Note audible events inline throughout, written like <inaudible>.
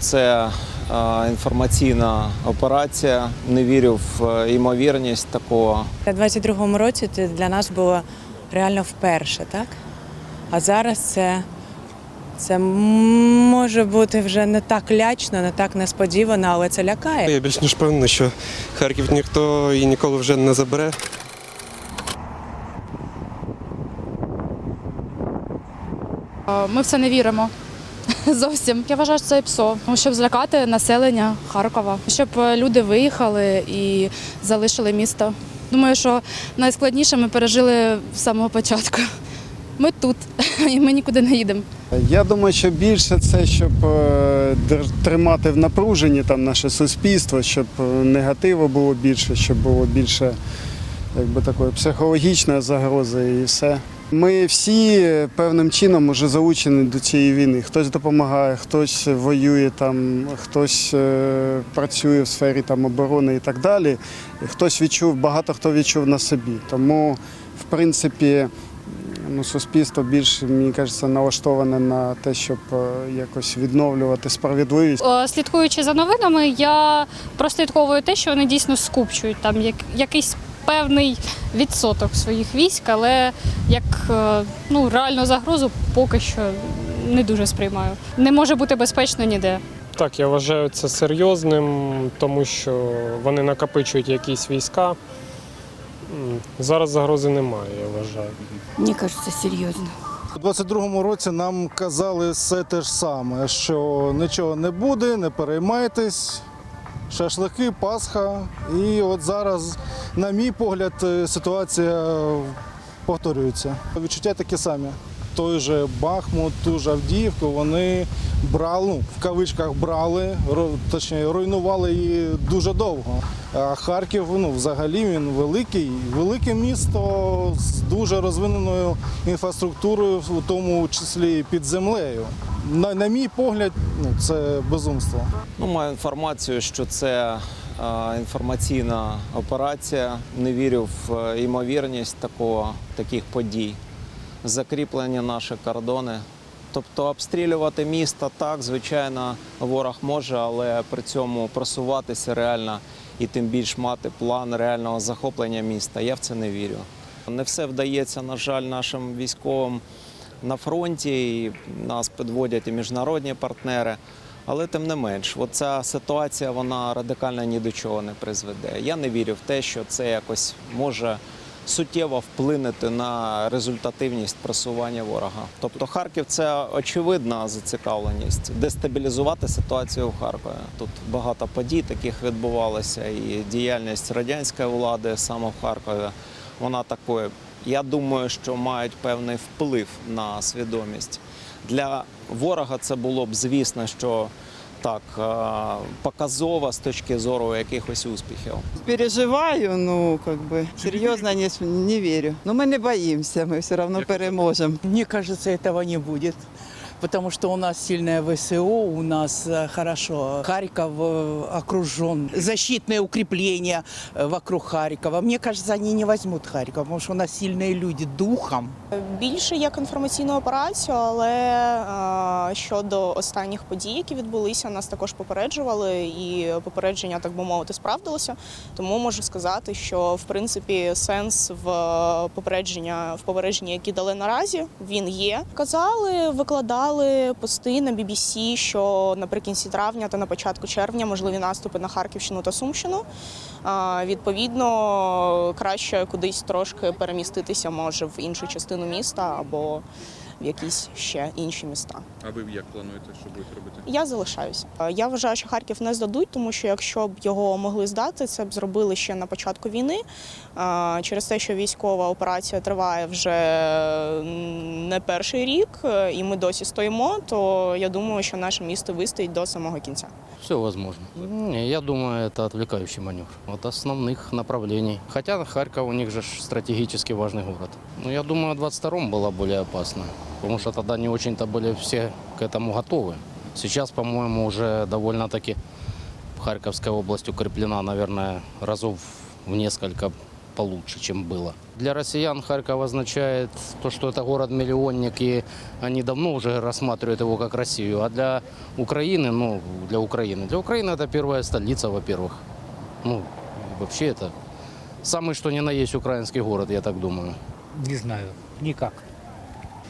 це інформаційна операція. Не вірю в е, ймовірність такого. У 22-му році це для нас було реально вперше, так? А зараз це, це може бути вже не так лячно, не так несподівано, але це лякає. Я більш ніж певний, що Харків ніхто і ніколи вже не забере. Е, Ми в це не віримо. <laughs> Зовсім я вважаю, що це ПСО, щоб злякати населення Харкова, щоб е, люди виїхали і залишили місто. Думаю, що найскладніше ми пережили з самого початку. Ми тут, <laughs> і ми нікуди не їдемо. Я думаю, що більше це щоб е, тримати в напруженні там наше суспільство, щоб е, негативу було більше, щоб було більше якби такої психологічної загрози і все. Ми всі певним чином вже залучені до цієї війни. Хтось допомагає, хтось воює там, хтось е, працює в сфері там оборони і так далі. Хтось відчув, багато хто відчув на собі. Тому, в принципі, ну, суспільство більш, мені кажеться, налаштоване на те, щоб е, якось відновлювати справедливість. Е, Слідкуючи за новинами, я прослідковую те, що вони дійсно скупчують там як, якийсь певний відсоток своїх військ, але як е, ну, реальну загрозу поки що не дуже сприймаю. Не може бути безпечно ніде. Так, я вважаю це серйозним, тому що вони накопичують якісь війська. Зараз загрози немає, я вважаю. Мне кажется, серьезно. У 22-му році нам казали все те ж саме, що нічого не буде, не переймайтесь. Шашлики, Пасха. І от зараз, на мій погляд, е, ситуація повторюється. Відчуття такі самі. Той же Бахмут, ту ж Авдіївку, вони брали, ну, в кавичках брали, точніше, руйнували її дуже довго. А Харків ну, взагалі він великий, велике місто з дуже розвиненою інфраструктурою, в тому числі під землею. На, на мій погляд, ну, це безумство. Ну, маю інформацію, що це е, інформаційна операція. Не вірю в е, ймовірність такого, таких подій. Закріплені наші кордони. Тобто обстрілювати місто так, звичайно, ворог може, але при цьому просуватися реально і тим більш мати план реального захоплення міста. Я в це не вірю. Не все вдається, на жаль, нашим військовим на фронті, і нас підводять і міжнародні партнери. Але тим не менш, оця ситуація вона радикально ні до чого не призведе. Я не вірю в те, що це якось може суттєво вплинути на результативність просування ворога. Тобто Харків це очевидна зацікавленість дестабілізувати ситуацію в Харкові. Тут багато подій таких відбувалося, і діяльність радянської влади саме в Харкові. Вона такою, я думаю, що мають певний вплив на свідомість. Для ворога це було б, звісно, що так е, показово з точки зору якихось успіхів. Переживаю, ну как бы серьезно не, не верю. Но мы не боимся, мы все равно переможем. Мне кажется, этого не будет. Потому что у нас сильное ВСО, у нас э, хорошо. Харьков э, окружен. Защитные укрепления э, вокруг Харькова. Мне кажется, они не возьмут Харьков, потому что у нас сильные люди духом. Більше як інформаційну операцію, але е, щодо останніх подій, які відбулися, нас також попереджували, і попередження, так би мовити, справдилося. Тому можу сказати, що в принципі сенс в попередження в попередженні, які дали наразі, він є. Казали, викладали пости на BBC, що наприкінці травня та на початку червня можливі наступи на Харківщину та Сумщину. Відповідно, краще кудись трошки переміститися може в іншу частину міста або в якісь ще інші міста. А ви як плануєте, що будете робити? Я залишаюся. Я вважаю, що Харків не здадуть, тому що якщо б його могли здати, це б зробили ще на початку війни. А, Через те, що військова операція триває вже не перший рік, і ми досі стоїмо, то я думаю, що наше місто вистоїть до самого кінця. Все возможно. Не, я думаю, это отвлекающий маневр от основных направлений. Хотя Харьков у них же ж стратегически важный город. Но я думаю, в 22-м было более опасно. Потому что тогда не очень-то были все к этому готовы. Сейчас, по-моему, уже довольно-таки Харьковская область укреплена, наверное, разов в несколько получше, чем было. Для россиян Харьков означает то, что это город-миллионник, и они давно уже рассматривают его как Россию. А для Украины, ну, для Украины, для Украины это первая столица, во-первых. Ну, вообще это самый что ни на есть украинский город, я так думаю. Не знаю, никак.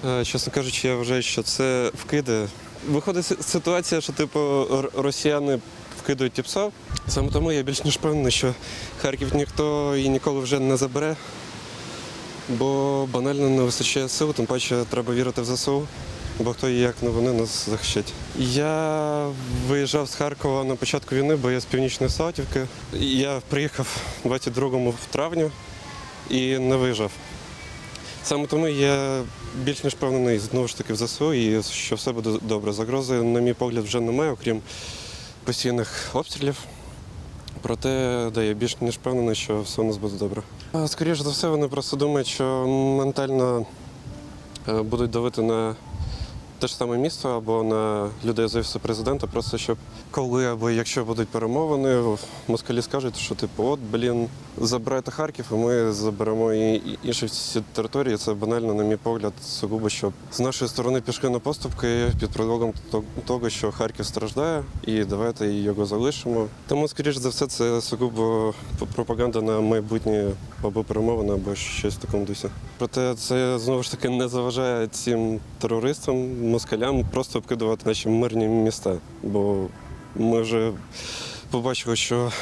Е, Чесно кажучи, я вважаю, що це вкиди. Виходить ситуація, що типу росіяни вкидують ТІПСО. Саме тому я більш ніж впевнений, що Харків ніхто і ніколи вже не забере, бо банально не вистачає сил, тим паче треба вірити в ЗСУ, бо хто і як не вони нас захищать. Я виїжджав з Харкова на початку війни, бо я з північної Салтівки. Я приїхав 22 травня і не виїжджав. Саме тому я більш ніж впевнений знову ж таки в ЗСУ і що все буде добре. Загрози, на мій погляд, вже немає, окрім постійних обстрілів. Проте, да, я більш ніж впевнений, що все у нас буде добре. Скоріше за все, вони просто думають, що ментально е, будуть давити на те ж саме місто або на людей з офісу президента, просто щоб коли або якщо будуть перемовини, москалі скажуть, що типу, от блін, забирайте Харків, і ми заберемо і інші всі території. Це банально, на мій погляд, сугубо, щоб з нашої сторони пішли на поступки під предлогом то- того, що Харків страждає, і давайте його залишимо. Тому, скоріш за все, це сугубо пропаганда на майбутні або перемовини, або щось в такому дусі. Проте це знову ж таки не заважає цим терористам, москалям просто обкидувати наші мирні міста. Бо ми вже побачили, що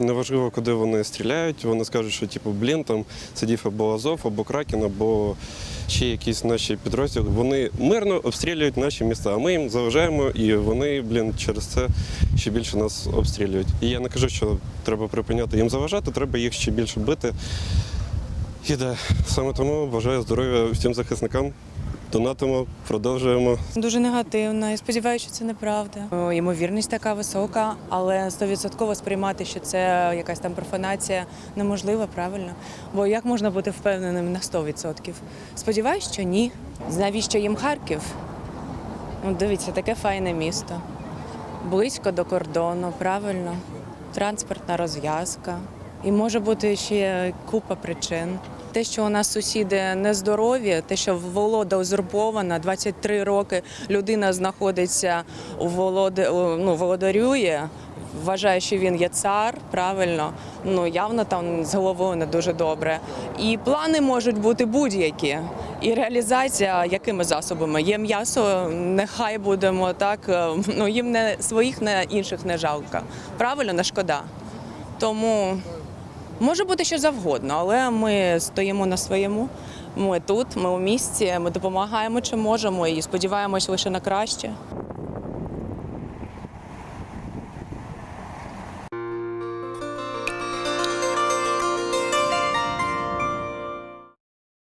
неважливо, куди вони стріляють. Вони скажуть, що типу, блін, там сидів або Азов, або Кракен, або ще якісь наші підрозділи. Вони мирно обстрілюють наші міста, а ми їм заважаємо, і вони, блін, через це ще більше нас обстрілюють. І я не кажу, що треба припиняти їм заважати, треба їх ще більше бити. І да, саме тому бажаю здоров'я всім захисникам. Донатимо, продовжуємо. Дуже негативно. І сподіваюся, що це неправда. Ймовірність така висока, але стовідсотково сприймати, що це якась там профанація, неможливо, правильно. Бо як можна бути впевненим на 100%? Сподіваюсь, що ні. Навіщо їм Харків? Ну, дивіться, таке файне місто. Близько до кордону, правильно. Транспортна розв'язка. І може бути ще купа причин. Те, що у нас сусіди нездорові, те, що волода узурпована, 23 роки людина знаходиться у володи, ну, володарює, вважає, що він є цар, правильно. Ну явно там з головою не дуже добре. І плани можуть бути будь-які. І реалізація якими засобами? Є м'ясо, нехай будемо так. Ну їм не своїх, не інших не жалко. Правильно, не шкода. Тому може бути що завгодно, але ми стоїмо на своєму. Ми тут, ми у місті, ми допомагаємо чи можемо і сподіваємось лише на краще.